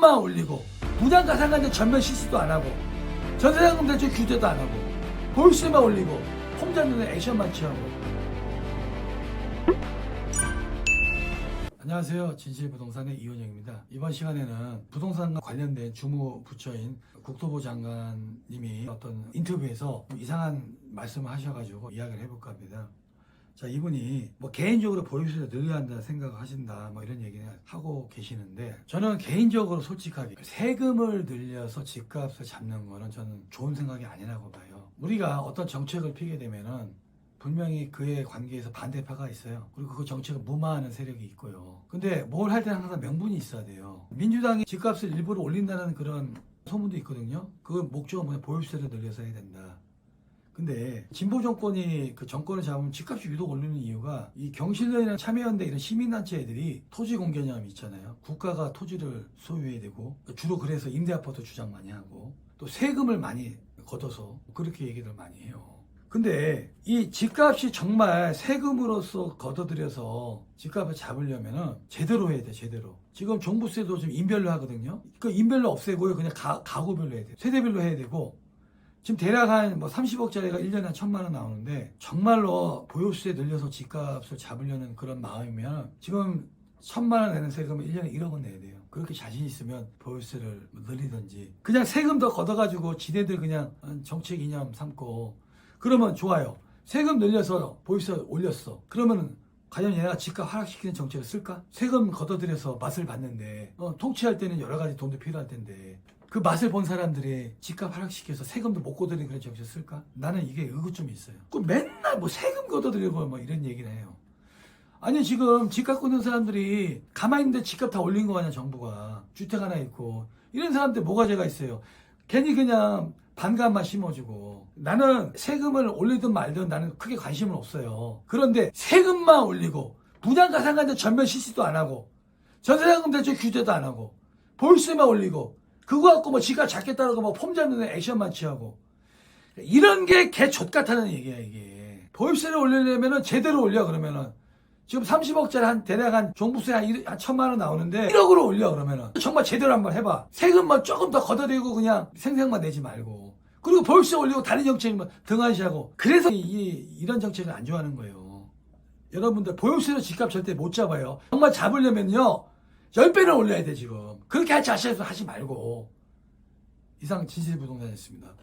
세금만 올리고 상한제 전면 실시도 안 하고 전세자금 대출 규제도 안 하고 보유세만 올리고 폼 잡는 액션만 취하고 안녕하세요. 진실부동산의 이원영입니다. 이번 시간에는 부동산과 관련된 주무 부처인 국토부 장관님이 어떤 인터뷰에서 좀 이상한 말씀을 하셔가지고 이야기를 해볼까 합니다. 자, 이분이 뭐 개인적으로 보유세를 늘려야 한다 생각을 하신다 뭐 이런 얘기를 하고 계시는데 저는 개인적으로 솔직하게 세금을 늘려서 집값을 잡는 거는 저는 좋은 생각이 아니라고 봐요. 우리가 어떤 정책을 피게 되면은 분명히 그에 관계에서 반대파가 있어요. 그리고 그 정책을 무마하는 세력이 있고요. 근데 뭘 할 때는 항상 명분이 있어야 돼요. 민주당이 집값을 일부러 올린다는 그런 소문도 있거든요. 그 목적은 뭐냐 보유세를 늘려서 해야 된다. 근데 진보 정권이 그 정권을 잡으면 집값이 유독 오르는 이유가 이 경실련이나 참여연대 이런 시민단체 애들이 토지 공개념 있잖아요. 국가가 토지를 소유해야 되고 주로 그래서 임대 아파트 주장 많이 하고 또 세금을 많이 걷어서 그렇게 얘기를 많이 해요. 근데 이 집값이 정말 세금으로서 걷어들여서 집값을 잡으려면은 제대로 해야 돼 제대로 지금 종부세도 좀 인별로 하거든요 그 인별로 없애고요 그냥 가, 가구별로 해야 돼 세대별로 해야 되고 지금 대략 한 뭐 30억짜리가 1년에 한 천만 원 나오는데 정말로 보유세 늘려서 집값을 잡으려는 그런 마음이면 지금 천만 원 내는 세금을 1년에 1억 원 내야 돼요. 그렇게 자신 있으면 보유세를 늘리든지 그냥 세금 더 걷어가지고 지네들 그냥 정책 이념 삼고 그러면 좋아요. 세금 늘려서 보유세 올렸어. 그러면은 과연 얘가 집값 하락시키는 정책을 쓸까? 세금 걷어들여서 맛을 봤는데 어, 통치할 때는 여러 가지 돈도 필요할 텐데 그 맛을 본 사람들이 집값 하락시켜서 세금도 못 걷어들이는 그런 정책을 쓸까? 나는 이게 의구점이 있어요. 그 맨날 뭐 세금 걷어들이고 뭐 이런 얘기를 해요. 아니 지금 집값 걷는 사람들이 가만히 있는데 집값 다 올린 거 아니야 정부가 주택 하나 있고 이런 사람들 뭐가 죄가 있어요 괜히 그냥 반감만 심어주고 나는 세금을 올리든 말든 나는 크게 관심은 없어요 그런데 세금만 올리고 분양가 상한제 전면 실시도 안 하고 전세자금 대출 규제도 안 하고 보유세만 올리고 그거 갖고 뭐 집값 잡겠다고 뭐폼 잡는 액션만 취하고. 이런 게 개 족 같다는 얘기야 이게. 보유세를 올리려면은 제대로 올려 그러면은. 지금 30억짜리 한 대략 한 종부세 한, 일- 한 천만 원 나오는데 1억으로 올려 그러면은. 정말 제대로 한번 해봐. 세금만 조금 더 걷어들이고 그냥 생생만 내지 말고. 그리고 보유세 올리고 다른 정책만 등한시하고. 그래서 이, 이- 이런 정책을 안 좋아하는 거예요. 여러분들 보유세로 집값 절대 못 잡아요. 정말 잡으려면요 10배를 올려야 돼 지금. 그렇게 할 자신에서 하지 말고. 이상 진실부동산이었습니다